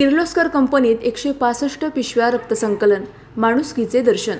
किर्लोस्कर कंपनीत एकशे पासष्ट पिशव्या रक्तसंकलन माणुसकीचे दर्शन.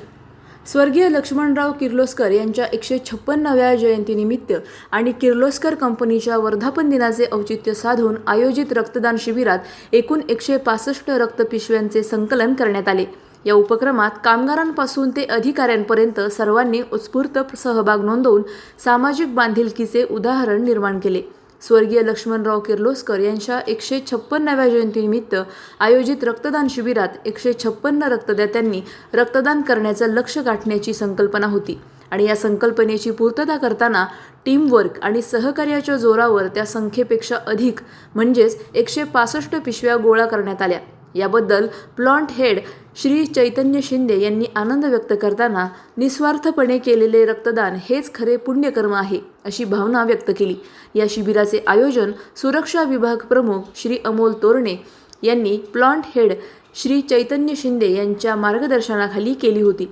स्वर्गीय लक्ष्मणराव किर्लोस्कर यांच्या एकशे छप्पन्नाव्या जयंतीनिमित्त आणि किर्लोस्कर कंपनीच्या वर्धापन दिनाचे औचित्य साधून आयोजित रक्तदान शिबिरात एकूण एकशे पासष्ट रक्तपिशव्यांचे संकलन करण्यात आले. या उपक्रमात कामगारांपासून ते अधिकाऱ्यांपर्यंत सर्वांनी उत्स्फूर्त सहभाग नोंदवून सामाजिक बांधिलकीचे उदाहरण निर्माण केले. स्वर्गीय लक्ष्मणराव किर्लोस्कर यांच्या एकशे छप्पन्नाव्या जयंतीनिमित्त आयोजित रक्तदान शिबिरात एकशे छप्पन्न रक्तदात्यांनी रक्तदान करण्याचं लक्ष गाठण्याची संकल्पना होती. आणि या संकल्पनेची पूर्तता करताना टीमवर्क आणि सहकार्याच्या जोरावर त्या संख्येपेक्षा अधिक म्हणजेच एकशे पासष्ट पिशव्या गोळा करण्यात आल्या. याबद्दल प्लॉन्ट हेड श्री चैतन्य शिंदे यांनी आनंद व्यक्त करताना निस्वार्थपणे केलेले रक्तदान हेच खरे पुण्यकर्म आहे अशी भावना व्यक्त केली. या शिबिराचे आयोजन सुरक्षा विभाग प्रमुख श्री अमोल तोरणे यांनी प्लॉन्ट हेड श्री चैतन्य शिंदे यांच्या मार्गदर्शनाखाली केली होती.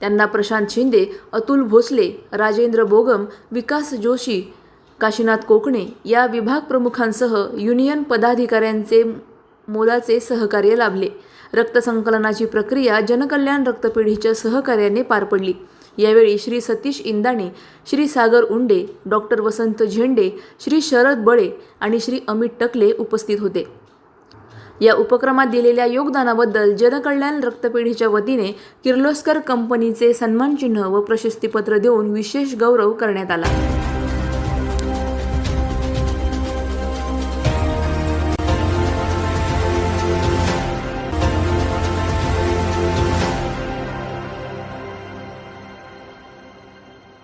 त्यांना प्रशांत शिंदे अतुल भोसले राजेंद्र बोगम विकास जोशी काशीनाथ कोकणे या विभाग प्रमुखांसह युनियन पदाधिकाऱ्यांचे मोलाचे सहकार्य लाभले. रक्तसंकलनाची प्रक्रिया जनकल्याण रक्तपेढीच्या सहकार्याने पार पडली. यावेळी श्री सतीश इंदाणे श्री सागर उंडे डॉक्टर वसंत झेंडे श्री शरद बळे आणि श्री अमित टकले उपस्थित होते. या उपक्रमात दिलेल्या योगदानाबद्दल जनकल्याण रक्तपेढीच्या वतीने किर्लोस्कर कंपनीचे सन्मानचिन्ह व प्रशस्तीपत्र देऊन विशेष गौरव करण्यात आला.